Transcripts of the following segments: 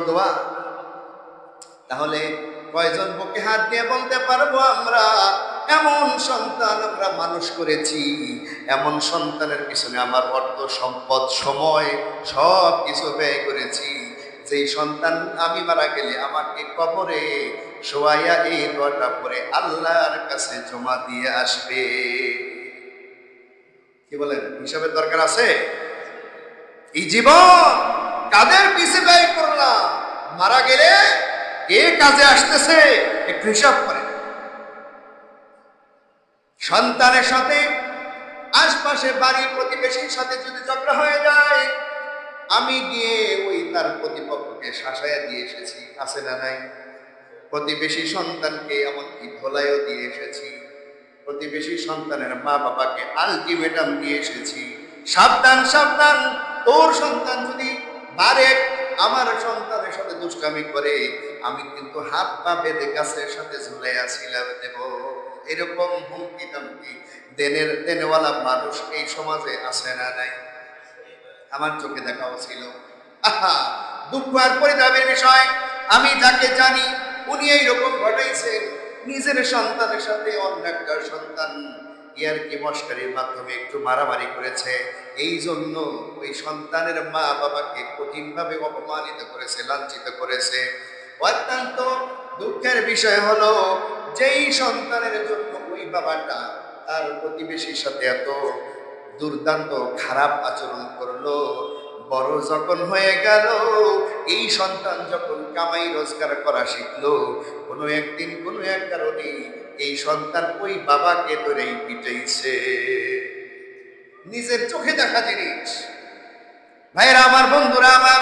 দোয়া তাহলে কয়জন বুকে হাত দিয়ে বলতে পারব আমরা? এমন সন্তান আমরা মানুষ করেছি, এমন সন্তানের পিছনে আমার অর্থ, সম্পদ, সময় সব কিছু ব্যয় করেছি। যেই সন্তান আমি মারা গেলে আমাকে কবরে শোয়াইয়া এই দোয়াটা পরে আল্লাহর কাছে জমা দিয়ে আসবে। কি বলেন? হিসাবের দরকার আছে? এই জীবন কাদের পিছে ব্যয় করলাম? মারা গেলে কে কাজে আসতেছে একটু হিসাব করে। সন্তানের সাথে আশপাশে বাড়ি প্রতিবেশীর সাথে যদি ঝগড়া হয়ে যায়, আমি গিয়ে ওই তার প্রতিপক্ষকে শাসায়া দিয়ে এসেছি, আছে না নাই? প্রতিবেশী সন্তানকে এমনকি ধোলাইও দিয়ে এসেছি। প্রতিবেশী সন্তানের মা বাবাকে আলটিমেটাম দিয়ে এসেছি। সাবধান সাবধান, তোর সন্তান যদি বারে আমার সন্তানের সাথে দুষ্টামি করে আমি কিন্তু হাত পা বেঁধে গাছের সাথে ঝুলে আসিলাম দেব। এরকম হুমকি ধমকি দেনের দেনেওয়ালা মানুষ এই সমাজে আছে না নাই? আমার চোখে দেখাও ছিল। আহা, দুঃখ আর পরিতাপের বিষয়। আমি যাকে জানি, উনি এইরকম ঘটাইছেন। নিজের সন্তানের সাথে অন্য একটা সন্তান ইয়ার কি মস্কারির মাধ্যমে একটু মারামারি করেছে। এই জন্য ওই সন্তানের মা বাবাকে কঠিনভাবে অপমানিত করেছে, লাঞ্ছিত করেছে। অত্যন্ত দুঃখের বিষয় হলো, যেই সন্তানের জন্য ওই বাবাটা তার প্রতিবেশীর সাথে এত দুর্দান্ত খারাপ আচরণ করল, বড় যখন হয়ে গেল, এই সন্তান যখন কামাই রোজগার করা শিখলো, কোনো একদিন কোনো এক কারণে এই সন্তান ওই বাবাকে ধরেই পিটাইছে। নিজের চোখে দেখা জিনিস। ভাইরা আমার বন্ধুরা, আমার,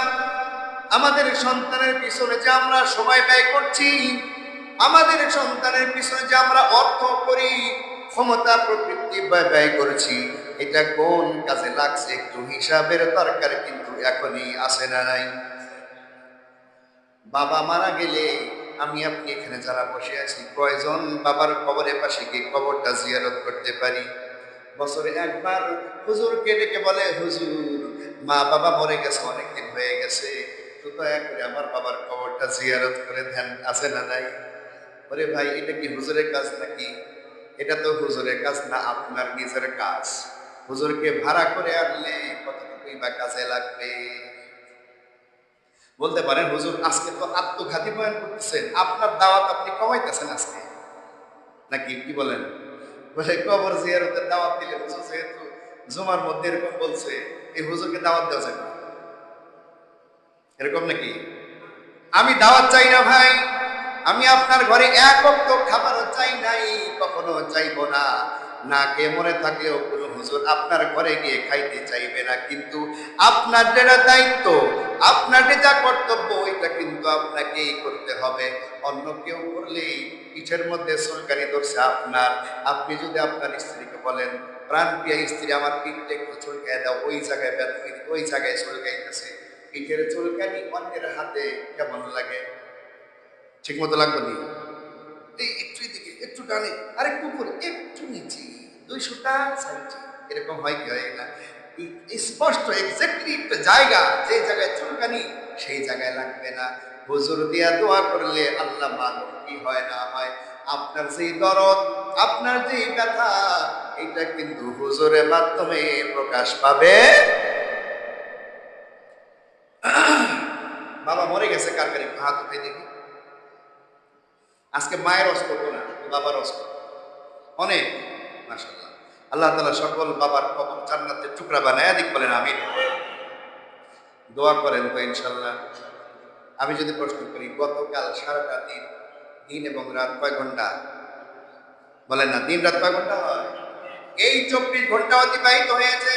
আমাদের সন্তানের পিছনে যে আমরা সময় ব্যয় করছি, আমাদের সন্তানের পিছনে যে আমরা অর্থ করি, ক্ষমতা ব্যয় ব্যয় করেছি, এটা কোন কাজে লাগছে? একটু হিসাবের দরকার কিন্তু এখনই আসে না নাই? বাবা মারা গেলে আমি আপনি এখানে যারা বসে আছি, কয়জন বাবার কবরের পাশে গিয়ে কবরটা জিয়ারত করতে পারি? বছরে একবার হুজুরকে ডেকে বলে, হুজুর, মা বাবা মরে গেছে, অনেকদিন হয়ে গেছে। তো দয়া করে আমার বাবার কবরটা জিয়ারত করে ধ্যান আছে না নাই? ওরে ভাই, এটা কি হুজুরের কাজ নাকি? এটা তো হুজুরের কাজ না, আপনার নিজের কাজ। হুজুরকে ভাড়া করে আনলে কতটুকুই বা কাজে লাগবে? বলতে পারেন, হুজুর, আজকে তো আত্মঘাতী বয়ান করতেছেন, আপনার দাওয়াত আপনি কমাইতেছেন আজকে। নাকি কি বলেন? বলে, কবর জিয়ারতের দাওয়াত দিলে হুজুর যেহেতু জুমার মধ্যে এরকম বলছে, এই হুজুরকে দাওয়াত দেওয়া যাবে এরকম নাকি? আমি দাওয়াত চাই না ভাই, আমি আপনার ঘরে এক খাবারও চাই নাই, কখনো চাইব না। না কে মনে থাকলেও কোনো হুজুর, আপনার ঘরে গিয়ে খাইতে চাইবে না, কিন্তু আপনার যেটা দায়িত্ব, আপনার যা কর্তব্য এটা কিন্তু আপনাকেই করতে হবে। অন্য কেউ করলে পিঠের মধ্যে সরকারি ধরছে আপনার। আপনি যদি আপনার স্ত্রীকে বলেন, প্রাণ প্রিয়া স্ত্রী, আমার পিঠটা একটু চুলকায় দাও, ওই জায়গায় ব্যথা ওই জায়গায় চুলকাইতেছে। পিঠের চুলকানি অন্যের হাতে কেমন লাগে? ঠিক মতো লাগবে নি? একটু এদিকে, একটু ডানে, আরেকটু উপরে, একটু নিচে। দুইশোটা সাইডে এরকম হয় কি হয় না স্পষ্ট এক্স্যাক্টলি একটা জায়গা, যে জায়গায় চুলকানি, সেই জায়গায় লাগবে না। হুজুর দিয়া দোয়া করলে আল্লাহ মানব কি হয় না হয়? আপনার যেই দরদ, আপনার যেই ব্যথা, এটা কিন্তু হুজুরের মাধ্যমে প্রকাশ পাবে। বাবা মরে গেছে, কার কারি হাত উঠে দেখি। আজকে মায়ের করব না, বাবার করব। অনেক। মাসাল্লাহ আল্লাহ তালা সকল বাবার কবর জান্নাতের টুকরা বানায় দিক বলেন আমি দোয়া করেন তো ইনশাল্লাহ আমি যদি প্রশ্ন করি, গতকাল সারাটা দিন দিন এবং রাত কয় ঘণ্টা? বলেন না, দিন রাত কয় ঘণ্টা হয়? এই চব্বিশ ঘণ্টা অতিবাহিত হয়েছে।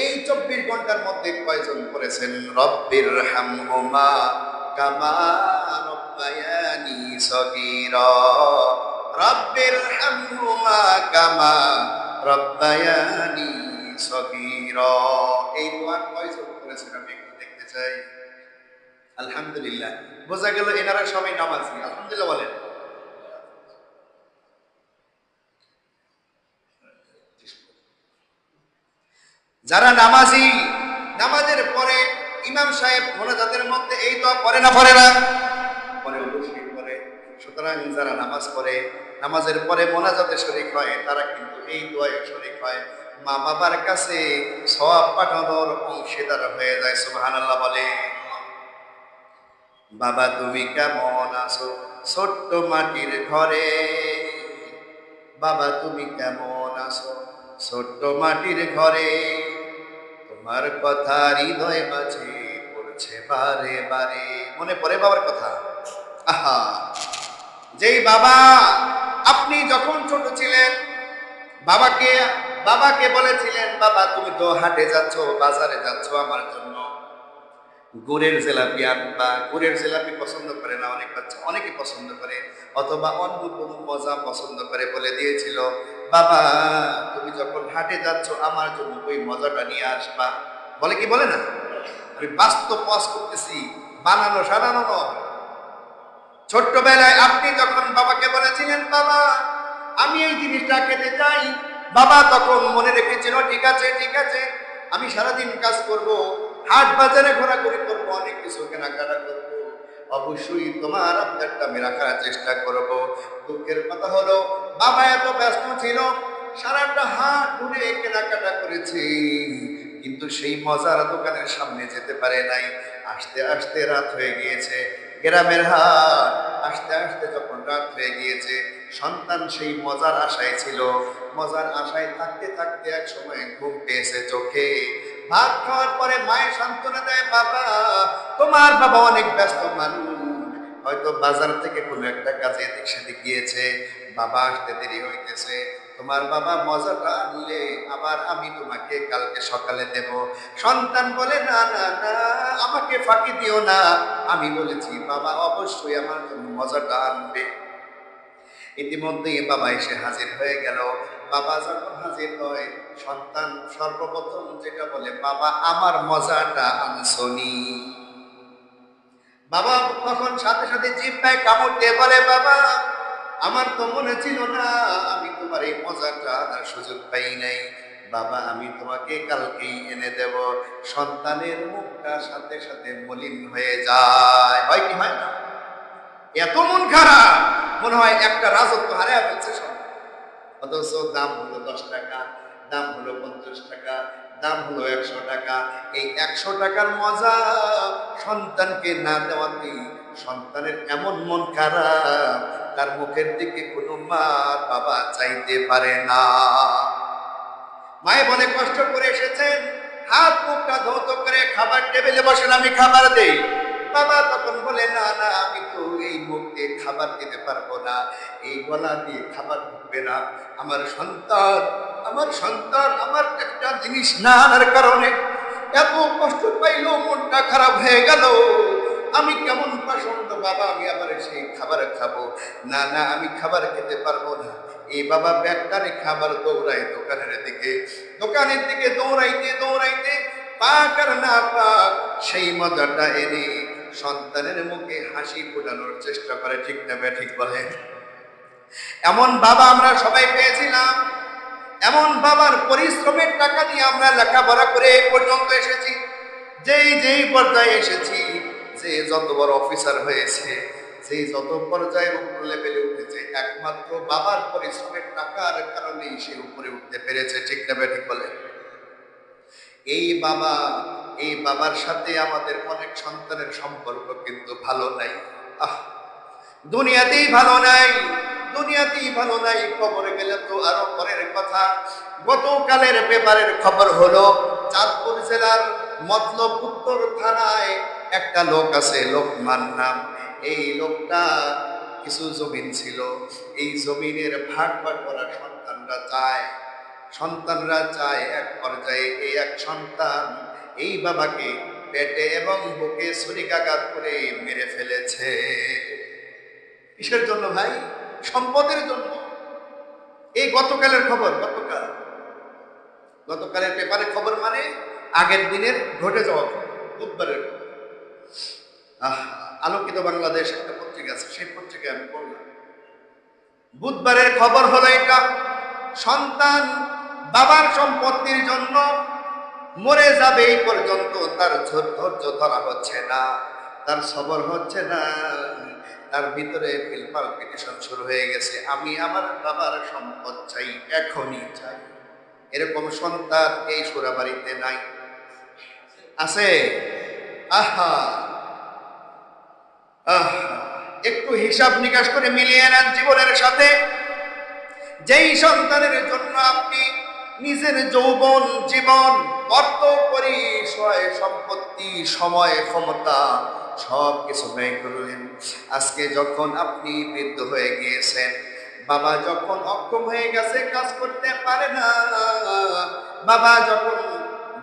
এই চব্বিশ ঘণ্টার মধ্যে কয়জন করেছেন রব্বির হামহুমা কামা রব্বায়ানি সগীরা। রব্বির রব্বায়ানি এই দোয়া কয়জন করেছেন আমি একটু দেখতে চাই। আলহামদুলিল্লাহ। বোঝা গেল এনারা সবাই নামাজি। আলহামদুলিল্লাহ বলেন। যারা নামাজি, নামাজের পরে ইমাম সাহেব মোনাজাতের মধ্যে এই দোয়া পড়ে না পড়ে না? পরে অবশ্যই পড়ে। সুতরাং যারা নামাজ পড়ে নামাজের পরে মোনাজাতে শরিক হয়, তারা কিন্তু এই দোয়ায় শরিক হয়। মা বাবার কাছে সওয়াব পাঠানোর অংশীদার হয়ে যায়, সুবহানাল্লাহ বলে। বাবা, তুমি কেমন আছো? ছোট্ট মাটির ঘরে। বাবা, তুমি কেমন আছো? ছোট্ট মাটির ঘরে। তোমার কথা হৃদয় মাঝে পড়ছে বারে বারে। মনে পড়ে বাবার কথা? আহা! যেই বাবা আপনি যখন ছোট ছিলেন, বাবাকে বাবাকে বলেছিলেন, বাবা, তুমি তো হাটে যাচ্ছ, বাজারে যাচ্ছ আমার জন্য। গুড়ের জেলাপি আনবা। গুড়ের জেলাপি পছন্দ করে না অনেক বাচ্চা, অনেকে পছন্দ করে। অথবা অন্য কোনো মজা পছন্দ করে বলে দিয়েছিল, বাবা, তুমি যখন হাটে যাচ্ছ আমার জন্য ওই মজাটা নিয়ে আসবা। বলে কি? বলে না। আমি বাস্তব পজ করতেছি, বানানো সারানো নয়। ছোট্টবেলায় আপনি যখন বাবাকে বলেছিলেন, বাবা, আমি এই জিনিসটা খেতে চাই। বাবা তখন মনে রেখেছিল, ঠিক আছে ঠিক আছে, আমি সারাদিন কাজ করব, হাট বাজারে ঘোরাঘুরি করব, অনেক কিছু কেনাকাটা করব। অবশ্যই তোমার আবদারটা আমি রাখার চেষ্টা করব। দুঃখের কথা হলো, বাবা এত ব্যস্ত ছিল, সারাটা হাট ঘুরে কেনাকাটা করেছে। কিন্তু সেই মজার দোকানের সামনে যেতে পারে নাই। আসতে আসতে রাত হয়ে গিয়েছে। গ্রামের হাট, আস্তে আস্তে যখন রাত হয়ে গিয়েছে, সন্তান সেই মজার আশায় ছিল। মজার আশায় থাকতে থাকতে এক সময় ঘুম পেয়েছে চোখে। ভাত খাওয়ার পরে মায়ের সান্ত্বনা দেয়, বাবা, তোমার বাবা অনেক ব্যস্ত মানুষ। হয়তো বাজার থেকে কোনো একটা কাজে এদিক সেদিক গিয়েছে। বাবা আসতে দেরি হইতেছে। তোমার বাবা মজাটা আনলে আবার আমি তোমাকে কালকে সকালে দেব। সন্তান বলে, না না না, আমাকে ফাঁকি দিও না। আমি বলেছি, বাবা, অবশ্যই আমার জন্য মজাটা আনবে ইতিমধ্যেই বাবা এসে হাজির হয়ে গেল। বাবা যখন হাজির হয়, সন্তান সর্বপ্রথম যেটা বলে, বাবা, আমার মজাটা আনসনি। বাবা তখন সাথে সাথে জিব্বায় কামড় দিয়ে বলে, বাবা, আমার তো মনে ছিল না, আমি মজাটা আনার সুযোগ পাই নাই। বাবা, আমি তোমাকে কালকেই এনে দেব। সন্তানের মুখটা সাথে সাথে মলিন হয়ে যায়। হয় কি, হয় না? এত মন খারাপ, মনে হয় একটা রাজত্ব হারিয়ে ফেলছে অথচ দাম হলো দশ টাকা, দাম হলো পঞ্চাশ টাকা, দাম হলো একশো টাকা। এই একশো টাকার মজা সন্তানকে না দেওয়াতে সন্তানের এমন মন খারাপ, তার মুখের দিকে কোনো মা বাবা চাইতে পারে না। মায়ে বলে, কষ্ট করে এসেছেন? হাত, মুখটা ধৌত করে খাবার টেবিলে বসেন, আমি খাবার দেই। বাবা তখন বলে, না না, আমি তো এই মুখ দিয়ে খাবার দিতে পারব না। এই গলা দিয়ে খাবার ঢুকবে না। আমার সন্তান আমার সন্তান, আমার একটা জিনিস না আনার কারণে এত কষ্ট পাইলো, মনটা খারাপ হয়ে গেল। আমি কেমন পছন্দ বাবা, আমি আবার সেই খাবার খাব। না না, আমি খাবার খেতে পারব না। এই বাবা, ব্যাগটারে খাবার দৌড়ায় দোকানের দিকে। দোকানের দিকে দৌড়াইতে দৌড়াইতে পাক আর না পাক সেই মজাটা এনে সন্তানের মুখে হাসি ফোটানোর চেষ্টা করে, ঠিক না ঠিক বলে এমন বাবা আমরা সবাই পেয়েছিলাম। এমন বাবার পরিশ্রমের টাকা নিয়ে আমরা লেখাপড়া করে এই পর্যন্ত এসেছি। যেই যেই পর্যায়ে এসেছি যে যত বড় অফিসার হয়েছে, সেই যত পর্যায়ে উপর লেভেলে উঠেছে, একমাত্র বাবার পরিশ্রমের টাকার কারণেই সে উপরে উঠতে পেরেছে, ঠিক না ঠিক বলে এই বাবা, এই বাবার সাথে আমাদের অনেক সন্তানের সম্পর্ক কিন্তু ভালো নাই। আহ, দুনিয়াতেই ভালো নাই, দুনিয়াতেই ভালো নাই, খবরে গেলে তো আরও পরের কথা। গতকালের পেপারের খবর হলো, চাঁদপুর জেলার মতলব উত্তর থানায় একটা লোক আছে লোকমান নাম। এই লোকটা কিছু জমিন ছিল। এই জমিনের ভাগ ভাগ করা সন্তানরা চায়। সন্তানরা চায় এক পর্যায়ে এই এক সন্তান এই বাবাকে পেটে এবং বুকে ছুরিকাঘাত করে মেরে ফেলেছে। কিসের জন্য ভাই? সম্পদের জন্য। এই গতকালের খবর, গতকাল। গতকালের পেপারের খবর মানে আগের দিনের ঘটে যাওয়া খবর, বুধবারের খবর আলোকিত বাংলাদেশ একটা পত্রিকা আছে, সেই পত্রিকায় আমি পড়লাম। বুধবারের খবর হলো এটা, সন্তান বাবার সম্পত্তির জন্য মরে যাবে এই পর্যন্ত, তার ধৈর্য ধরা হচ্ছে না, তার সবর হচ্ছে না, তার ভিতরে ফিল পালপিটেশন শুরু হয়ে গেছে, আমি আমার বাবার সম্পদ চাই, এখনই চাই। এরকম সন্তান এই সুরাবাড়িতে নাই। আছে? আহা! একটু হিসাব নিকাশ করে মিলিয়ে নেন জীবনের সাথে। যেই সন্তানের জন্য আপনি নিজের যৌবন, জীবন, অর্থ পরিসয় সম্পত্তি, সময়, ক্ষমতা, সব কিছু ব্যয় করলেন। আজকে যখন আপনি বৃদ্ধ হয়ে গিয়েছেন, বাবা যখন অক্ষম হয়ে গেছে, কাজ করতে পারে না। বাবা যখন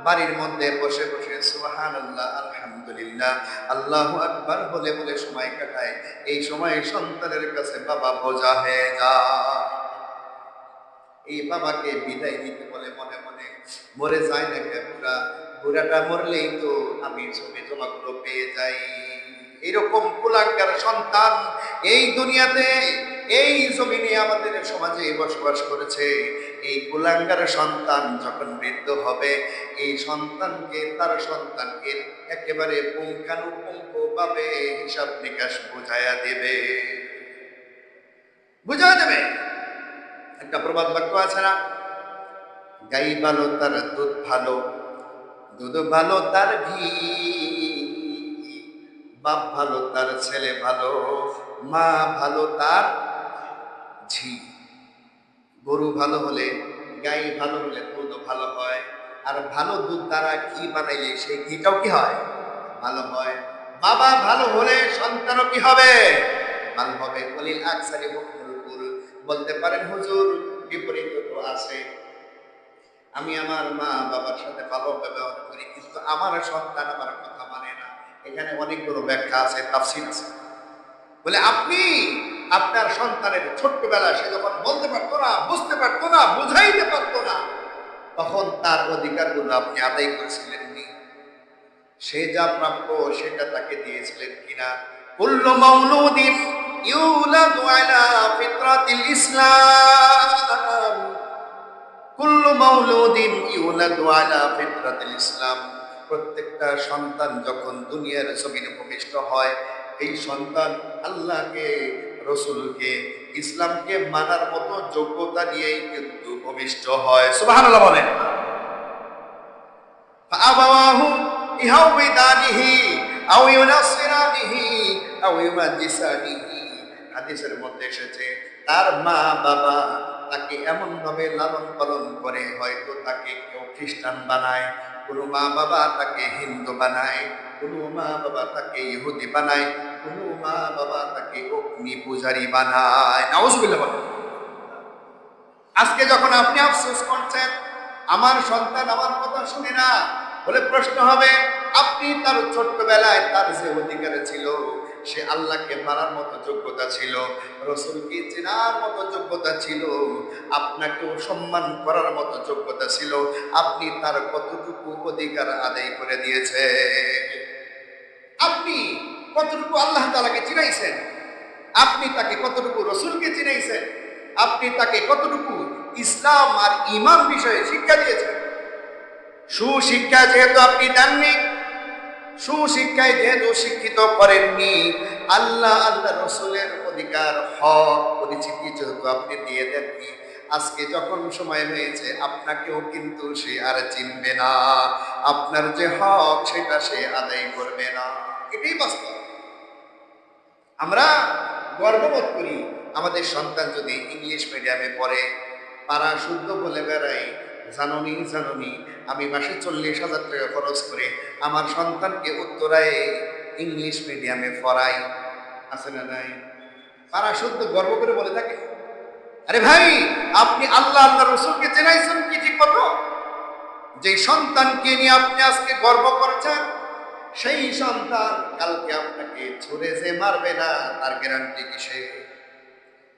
বাড়ির মধ্যে বসে বসে সুবাহান আল্লাহ আলহামদুলিল্লাহ, আল্লাহ আকবার বলে বলে সময় কাটায়। এই সময় সন্তানের কাছে বাবা বোঝা হয়ে যায়। এই বাবাকে বিদায় দিতে বলে মনে মনে, মরে যায় না কে বুড়া? বুড়াটা মরলেই তো আমি ছবি জমাগুলো পেয়ে যাই। এরকম কুলাঙ্কার সন্তান এই দুনিয়াতে, এই জমিনে আমাদের সমাজে বসবাস করেছে। এই কুলাঙ্গার সন্তান যখন বৃদ্ধ হবে, এই সন্তানকে তার সন্তানকে একেবারে পুঙ্খানুপুঙ্খ ভাবে হিসাব নিকাশ বুঝাইয়া দেবে। বুঝাইয়া দেবে। একটা প্রবাদ বাক্য আছে না? গাই ভালো তার দুধ ভালো দুধ ভালো তার ঘি, বাপ ভালো তার ছেলে ভালো, মা ভালো তার ঝি। গরু ভালো হলে, গাই ভালো হলে দুধ ভালো হয়। আর ভালো দুধ দ্বারা ঘি বানাইলে সেই ঘিটাও কি হয়? ভালো হয়। বাবা ভালো হলে সন্তানও কি হবে? ভালো হবে। বলিল আকসারি হুকুল বলতে পারেন, হুজুর, বিপরীত তো আছে। আমি আমার মা বাবার সাথে ভালো ব্যবহার করি, কিন্তু আমার সন্তান আমার কথা মানে না। এখানে অনেকগুলো ব্যাখ্যা আছে, তাফসির আছে। বলে, আপনি আপনার সন্তানের ছোট্টবেলা সে যখন বলতে পারতো না, বুঝতে পারতো না, বুঝাইতে পারতো না, তখন তার অধিকারগুলো আপনি আদায় করেছিলেন নি। সে যা প্রাপ্য সেটা তাকে দিয়েছিলেন কিনা? কুল্লু মাউলুদিন ইউলাদু আলা ফিতরাতিল ইসলাম। কুল্লু মাউলুদিন ইউলাদু আলা ফিতরাতিল ইসলাম। প্রত্যেকটা সন্তান যখন দুনিয়ার জমিনে ভূমিষ্ঠ হয়, এই সন্তান আল্লাহকে রসুলকে, ইসলামকে মানার মতো যোগ্যতা নিয়েই কিন্তু ভূমিষ্ঠ হয়। সুবাহ বলেন। ইহাও বিদানিহি তার মা বাবা তাকে এমনভাবে লালন পালন করে, হয়তো তাকে কেউ খ্রিস্টান বানায় কোনো মা বাবা তাকে হিন্দু বানায়, কোনো মা বাবা তাকে ইহুদি বানায়, কোনো মা বাবা তাকে অগ্নি পূজারী বানায়। নাউজুবিল্লাহ বলেন। আজকে যখন আপনি আফসোস করছেন, আমার সন্তান আমার কথা শুনে না, বলে প্রশ্ন হবে, আপনি তার ছোট্টবেলায় তার যে অধিকার ছিল সে আল্লাহকে মারার মতো যোগ্যতা ছিল, রসুলকে চেনার মতো যোগ্যতা ছিল আপনাকেও সম্মান করার মতো যোগ্যতা ছিল, আপনি তার কতটুকু অধিকার আদায় করে দিয়েছে আপনি কতটুকু আল্লাহ তালাকে চিনাইছেন? আপনি তাকে কতটুকু রসুলকে চিনাইছেন? আপনি তাকে কতটুকু ইসলাম আর ইমান বিষয়ে শিক্ষা দিয়েছেন? সুশিক্ষা যেহেতু আপনি দেননি সুশিক্ষায় যেহেতু শিক্ষিত করেননি, আল্লাহ আল্লাহ রসুলের অধিকার, হক, পরিচিতি যেহেতু আপনি দিয়ে দেননি, আজকে যখন সময় হয়েছে, আপনাকেও কিন্তু সে আর চিনবে না। আপনার যে হক, সেটা সে আদায় করবে না। এটাই বাস্তব। আমরা গর্ববোধ করি, আমাদের সন্তান যদি ইংলিশ মিডিয়ামে পড়ে পাড়া শুদ্ধ বলে বেড়াই জাননি জাননি। আমি মাসে চল্লিশ হাজার টাকা খরচ করে আমার সন্তানকে উত্তরায় ইংলিশ মিডিয়ামে পড়াই। আছে না নাই? পাড়া শুদ্ধ গর্ব করে বলে থাকে। আরে ভাই, আপনি আল্লাহ আল্লাহ রসুলকে চেনাইছেন কি ঠিক মতো? যে সন্তানকে নিয়ে আপনি আজকে গর্ব করছেন, সেই সন্তান কালকে আপনাকে ছুড়ে যে মারবে না, তার গ্যারান্টি কিসে?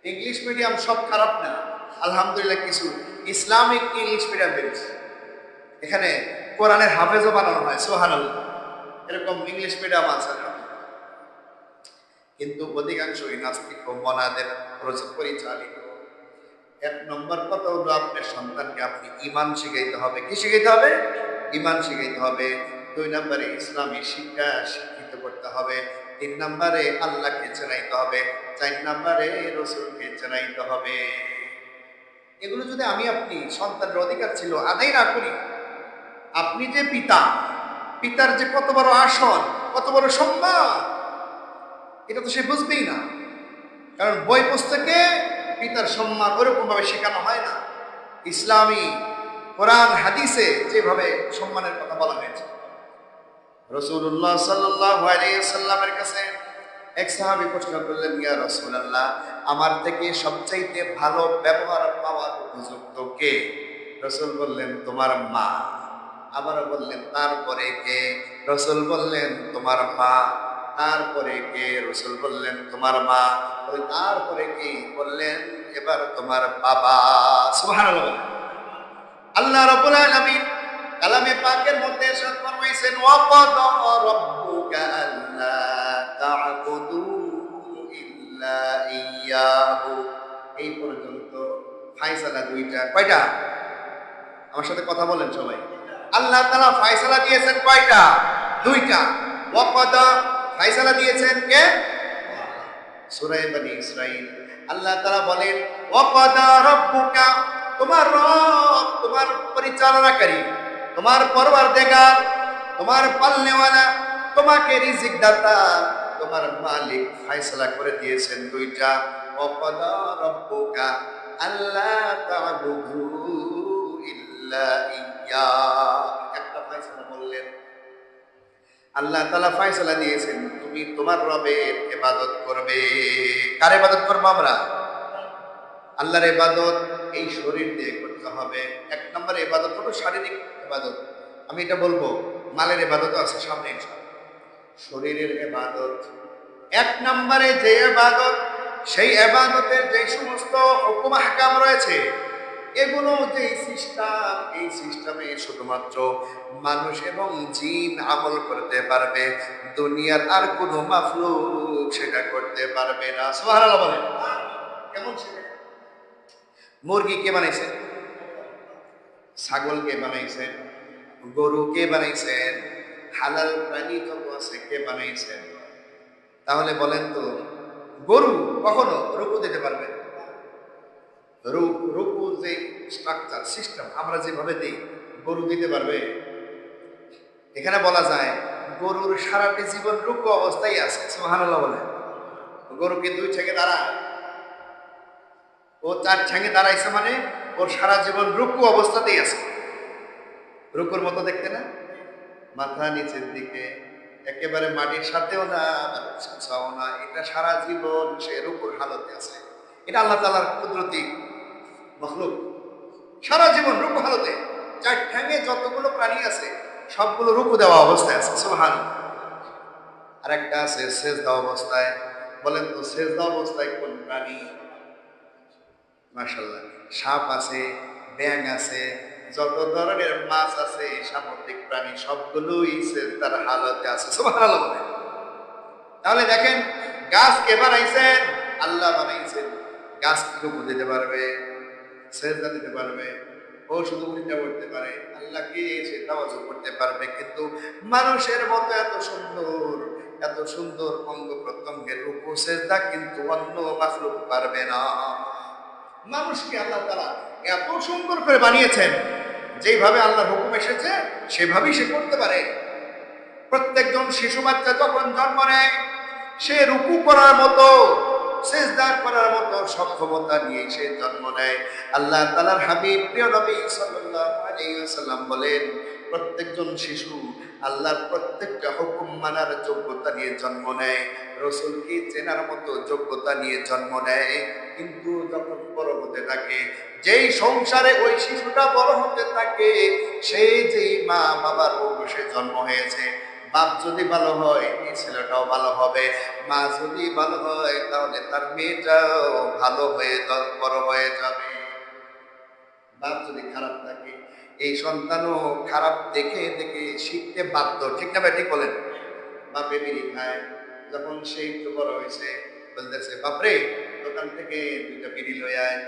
ইংলিশ মিডিয়াম সব খারাপ না। আলহামদুলিল্লাহ কিছু ইসলামিক ইংলিশ মিডিয়াম বেরিয়েছে এখানে কোরআনের হাফেজও বানানো হয় সোহান এরকম ইংলিশ মিডিয়াম আছে কিন্তু অধিকাংশই নাস্তিক মনাদের পরিচালিত। এক নম্বর কথা হলো আপনার সন্তানকে আপনি ইমান শিখাইতে হবে। কি শিখাইতে হবে? ইমান শিখাইতে হবে। দুই নম্বরে ইসলামী শিক্ষা শিক্ষিত করতে হবে। তিন নম্বরে আল্লাহকে চেনাইতে হবে। চার নম্বরে রসুলকে চেনাইতে হবে। এগুলো যদি আমি আপনি, সন্তানের অধিকার ছিল, আদায় না করি, আপনি যে পিতা, পিতার যে কত বড় আসন কত বড় সম্মান, এটা তো সে বুঝবেই না। কারণ বই পুস্তকে পিতার সম্মান ওরকম ভাবে শেখানো হয় না। ইসলামী কোরআন, হাদিসে যেভাবে সম্মানের কথা বলা হয়েছে। রসুল্লাহ সাল্লামের কাছে এক সাহাবি প্রশ্ন করলেন, ইয়া রসুল্লাহ আমার থেকে সবচাইতে ভালো ব্যবহার পাওয়ার উপযুক্ত কে? রসুল বললেন, তোমার মা। আবারও বললেন, তারপরে কে? রসুল বললেন, তোমার মা। তারপরে কে? রসুল বললেন, তোমার মা। ওই তারপরে কে? বললেন, এবার তোমার বাবা। সুবহানাল্লাহ আল্লাহ রাব্বুল আলামিন কালামে পাকের মধ্যে ফরমাইছেন, ওয়া ক্বাদা রাব্বুকা আল্লা এই পর্যন্ত দুইটা। কয়টা? আমার সাথে কথা বলেন সবাই। আল্লাহ তাআলা ফায়সালা দিয়েছেন কয়টা? দুইটা। দিয়েছেন কে? সূরা বনি ইসরাইল। আল্লাহ তাআলা বলেন রাব্বুকা, তোমার রব, তোমার পরিচালনাকারী, তোমার পরওয়ারদেগার, তোমার পালনেওয়ালা, তোমাকে রিজিক দাতা তোমার মালিক ফয়সালা করে দিয়েছেন দুইটা। অপদা রব্বুকা আল্লাহ তা'বুদু ইল্লা ইয়্যা একটা ফয়সালা বললেন, আল্লাহ তাআলা ফয়সালা দিয়েছেন, তুমি তোমার রবের ইবাদত করবে। কার ইবাদত করব আমরা? আল্লাহর ইবাদত, এই শরীর দিয়ে করতে হবে। এক নম্বরে ইবাদত হলো শারীরিক ইবাদত। আমি এটা বলব, মালের ইবাদত আছে সামনে ইনশাআল্লাহ। শরীরের ইবাদত এক নম্বরে যে ইবাদত সেই ইবাদতের যে সমস্ত হুকুম হাকাম রয়েছে, এগুলো যে সিস্টেম, এই সিস্টেমে শুধুমাত্র মানুষ এবং জিন আমল করতে পারবে, দুনিয়ার আর কোনো মাফলুক সেটা করতে পারবে না। সুবহানাল্লাহ বলেন। কেমন সেটা? মুরগি কে বানাইছেন ছাগল কে বানাইছেন গরু কে বানাইছেন হালাল প্রাণী যত আছে কে বানাইছেন। তাহলে বলেন তো, গরু কখনো রুকু দিতে পারবে? রূপ রুকু যে স্ট্রাকচার সিস্টেম আমরা যেভাবে দিই, গরু দিতে পারবে? এখানে বলা যায়, গরুর সারাটি জীবন রুকু অবস্থায় আছে। সুবহানাল্লাহ বলে গরুকে দুই থেকে দাঁড়ায়? ও চার ঠ্যাঙে দাঁড়াইছে মানে ওর সারা জীবন রুকু অবস্থাতেই আছে। রুকুর মতো দেখতে না? মাথা নিচের দিকে, একেবারে মাটির সাথেও না উঁচাও না, এটা সারা জীবন সে রুকুর হালতে আছে। এটা আল্লাহ তালার কুদরতি মখলুক। সারা জীবন রুকু হালতে চার ঠ্যাঙে যতগুলো প্রাণী আছে, সবগুলো রুকু দেওয়া অবস্থায় আছে সোহান আর একটা আছে দেওয়া অবস্থায়। বলেন তো দেওয়া অবস্থায় কোন প্রাণী? মাশাল্লাহ সাপ আছে ব্যাং আছে যত ধরনের মাছ আছে সামুদ্রিক প্রাণী সবগুলোই তার হালতে আছে। তাহলে দেখেন, গাছ কে বানাইছেন? আল্লাহ বানাইছেন। গাছ কি রূপ দিতে পারবে? সেজদা দিতে পারবে? ও শুধু উল্টা করতে পারে? আল্লাহকে সে তাওয়াজু করতে পারবে? কিন্তু মানুষের মতো এত সুন্দর এত সুন্দর অঙ্গ প্রত্যঙ্গের রূপ সেজদা কিন্তু অন্য মাখলুক পারবে না। মানুষকে আল্লাহ তারা এত সুন্দর করে বানিয়েছেন যেইভাবে আল্লাহ হুকুম এসেছে, সেভাবেই সে করতে পারে। প্রত্যেকজন শিশু বাচ্চা যখন জন্ম নেয়, সে রুকু করার মতো সেজদার করার মতো সক্ষমতা নিয়ে সে জন্ম নেয়। আল্লাহ তালার হাবিব প্রিয় নবী সাল্লাম বলেন, প্রত্যেকজন শিশু আল্লাহর প্রত্যেকটা হুকুম মানার যোগ্যতা নিয়ে জন্ম নেয়। রসুলকে চেনার মতো যোগ্যতা নিয়ে জন্ম নেয়? কিন্তু যখন বড় হতে থাকে, যেই সংসারে ওই শিশুটা বড় হতে থাকে সেই যেই মা বাবার বসে জন্ম হয়েছে, বাপ যদি ভালো হয়, এই ছেলেটাও ভালো হবে। মা যদি ভালো হয়, তাহলে তার মেয়েটাও ভালো হয়ে, বড় হয়ে যাবে। বাপ যদি খারাপ থাকে এই সন্তানও খারাপ দেখে দেখে শিখতে বাধ্য। ঠিক না ঠিক বলেন? বাপে বিড়ি খায়। যখন সে একটু বড় হয়েছে, বলতেছে, বাপরে, দোকান থেকে দুইটা বিড়ি লই আয়।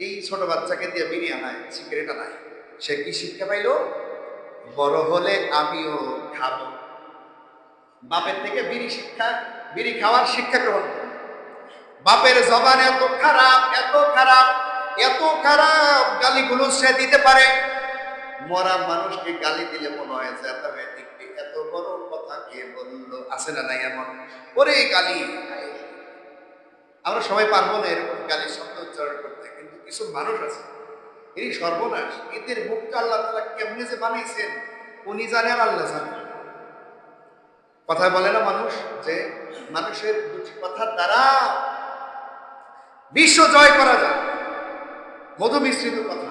এই ছোট বাচ্চাকে দিয়ে বিড়ি আনায় সিগারেট আনায়। সে কি শিক্ষা পাইলো? বড় হলে আমিও খাব। বাপের থেকে বিড়ি শিক্ষা, বিড়ি খাওয়ার শিক্ষা গ্রহণ বাপের জবান এত খারাপ এত খারাপ। এত খারাপ গালিগুলো সে দিতে পারে? মরা মানুষকে গালি দিলে মনে হয় যে তবে দেখবি, এত বড় কথা কে বলল? আছে না নাই এমন? ওরে গালি। আমরা সবাই পারব না এরকম গালি, শব্দ উচ্চারণ করতে, কিন্তু কিছু মানুষ আছে। এই সর্বনাশ। এদের মুখটা আল্লাহ তালা কেমনি যে বানাইছেন উনি জানে আর আল্লাহ জানে কথা বলে না মানুষ যে মানুষের দুটি কথার দ্বারা বিশ্ব জয় করা যায়। মধু মিশ্রিত কথা।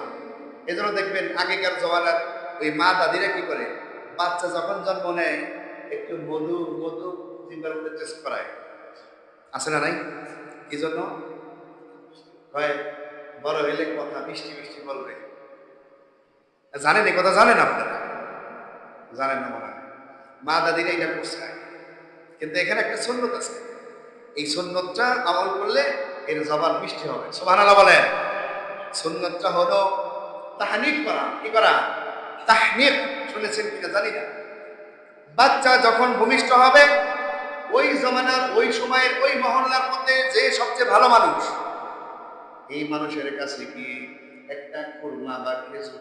এজন্য দেখবেন আগেকার জমানার ওই মা দাদিরা কি করে, বাচ্চা যখন জন্ম নেয়, একটু মধু মধু জিম্বার মধ্যে টেস্ট করায়। আছে না নাই? এই জন্য? হয় বড় হইলে কথা মিষ্টি মিষ্টি বলবে। জানেন এই কথা জানেন আপনারা? জানেন না মনে মা দাদিরা এটা করছে কিন্তু এখানে একটা সন্ন্যত আছে। এই সন্ন্যতটা আমল করলে এর জবান মিষ্টি হবে। সোভান বলেন। সুন্নতটা হলো তাহনিক করা, কি করা? তাহনিক শুনেছেন কিনা জানি না। বাচ্চা যখন ভূমিষ্ঠ হবে, ওই জমানার, ওই সময়ের, ওই মহল্লার মধ্যে যে সবচেয়ে ভালো মানুষ, এই মানুষের কাছে গিয়ে একটা খুরমা বা খেজুর